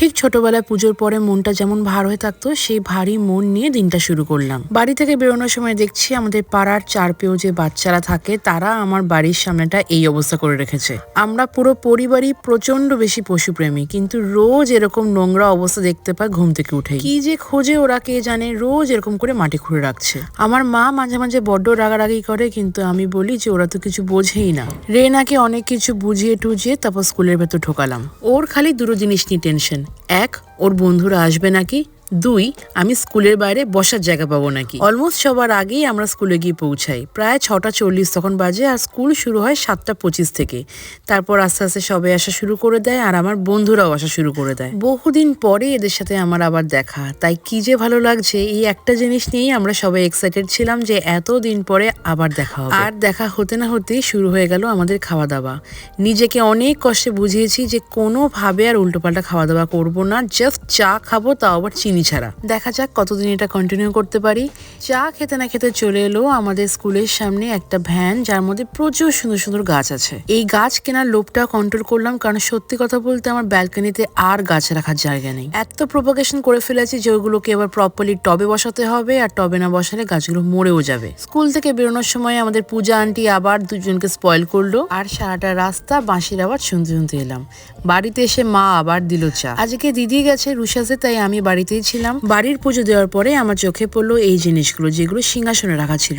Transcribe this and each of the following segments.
ঠিক ছোটবেলায় পুজোর পরে মনটা যেমন ভার হয়ে থাকতো, সেই ভারী মন নিয়ে দিনটা শুরু করলাম। বাড়ি থেকে বেরোনোর সময় দেখছি আমাদের পাড়ার চার পেয়েও যে বাচ্চারা থাকে, তারা আমার বাড়ির সামনেটা এই অবস্থা করে রেখেছে। আমরা পুরো পরিবারই প্রচণ্ড বেশি পশুপ্রেমী, কিন্তু রোজ এরকম নোংরা অবস্থা দেখতে পাই ঘুম থেকে উঠে কি যে খোঁজে ওরা কে জানে, রোজ এরকম করে মাটি খুঁড়ে রাখছে। আমার মা মাঝে মাঝে বড্ড রাগারাগি করে, কিন্তু আমি বলি যে ওরা তো কিছু বোঝেই না। রেনাকে অনেক কিছু বুঝিয়ে টুঝিয়ে তারপর স্কুলের ভেতর ঢোকালাম। ওর খালি দুটো জিনিস নিয়ে টেনশন এক ওর বন্ধুরা আসবে নাকি? দুই, আমি স্কুলের বাইরে বসার জায়গা পাবো নাকি? অলমোস্ট সবার আগেই আমরা স্কুলে গিয়ে পৌঁছাই। প্রায় ছটা চল্লিশ তখন বাজে আর স্কুল শুরু হয় সাতটা পঁচিশ থেকে। তারপর আস্তে আস্তে সবাই আসা শুরু করে দেয় আর আমার বন্ধুরাও আসা শুরু করে দেয়। বহুদিন পরে এদের সাথে আমার আবার দেখা। তাই কি যে ভালো লাগছে, এই একটা জিনিস নিয়েই আমরা সবাই এক্সাইটেড ছিলাম যে এত দিন পরে আবার দেখা হবে। আর দেখা হতে না হতেই শুরু হয়ে গেল আমাদের খাওয়া দাওয়া নিজেকে অনেক কষ্টে বুঝিয়েছি যে কোনোভাবে আর উল্টোপাল্টা খাওয়া দাওয়া করব না জাস্ট চা খাব তাও আবার চিনি ছাড়া। দেখা যাক কতদিন এটা কন্টিনিউ করতে পারি। চা খেতে না খেতে চলে এলো আমাদের স্কুলের সামনে একটা ভ্যান, যার মধ্যে প্রচুর সুন্দর সুন্দর গাছ আছে। এই গাছ কেনার লোভটা কন্ট্রোল করলাম, কারণ সত্যি কথা বলতে আমার ব্যালকনিতে আর গাছ রাখার জায়গা নেই। এত প্রোপাগেশন করে ফেলেছি যে ওগুলোকে এবার প্রপারলি টবে বসাতে হবে, আর টবে না বসালে গাছগুলো মরেও যাবে। স্কুল থেকে বেরোনোর সময় আমাদের পূজা আন্টি আবার দুজনকে স্পয়েল করল, আর সারাটা রাস্তা বাঁশির আবার শুনতে শুনতে এলাম। বাড়িতে এসে মা আবার দিল চা। আজকে দিদি গেছে রুশাসে, তাই আমি বাড়িতেই ছিলাম বাড়ির পুজো দেওয়ার পরে আমার চোখে পড়ল এই জিনিসগুলো, যেগুলো সিংহাসনে রাখা ছিল।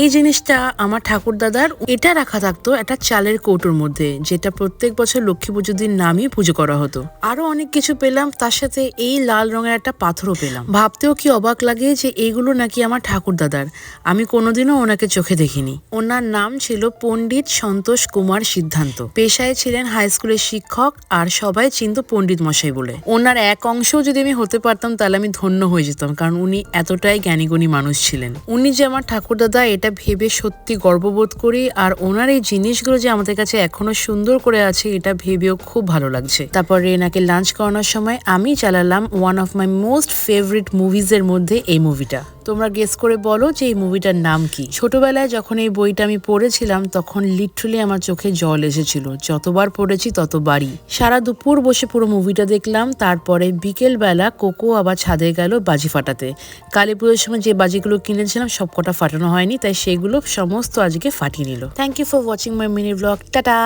এই জিনিসটা আমার ঠাকুর দাদার, এটা রাখা থাকতো একটা চালের কৌটোর মধ্যে, যেটা প্রত্যেক বছর লক্ষ্মী পুজোর দিন নামিয়ে পুজো করা হতো। আরও অনেক কিছু পেলাম, তার সাথে এই লাল রঙের একটা পাথরও পেলাম। ভাবতেও কি অবাক লাগে যে এইগুলো নাকি আমার ঠাকুর দাদার। আমি কোনোদিনও ওনাকে চোখে দেখিনি। ওনার নাম ছিল পণ্ডিত সন্তোষ কুমার সিদ্ধান্ত। পেশায় ছিলেন হাই স্কুলের শিক্ষক আর সবাই চিনত পণ্ডিত মশাই বলে। ওনার এক অংশ যদি আমি হতে পারতাম তাহলে আমি ধন্য হয়ে যেতাম, কারণ উনি এতটাই জ্ঞানীগুণী মানুষ ছিলেন। উনি যে আমার ঠাকুরদাদা, এটা ভেবে সত্যি গর্ববোধ করি, আর ওনার এই জিনিসগুলো যে আমাদের কাছে এখনও সুন্দর করে আছে, এটা ভেবেও খুব ভালো লাগছে। তারপর রেনাকে লাঞ্চ করানোর সময় আমি চালালাম one of my most favourite মুভিজের মধ্যে এই মুভিটা তোমরা গেস করে বলো যে এই মুভিটার নাম কি। ছোটবেলায় যখন এই বইটা আমি পড়েছিলাম, তখন লিটারালি আমার চোখে জল এসেছিল। যতবার পড়েছি, ততবারই। সারা দুপুর বসে পুরো মুভিটা দেখলাম, তারপরে বিকেল বেলা কোকো আবার ছাদে গেল বাজি ফাটাতে। কালী পুজোর সময় যে বাজিগুলো কিনেছিলাম সবকটা ফাটানো হয়নি, তাই সেগুলো সমস্ত আজকে ফাটিয়ে নিল। Thank you for watching my mini blog tata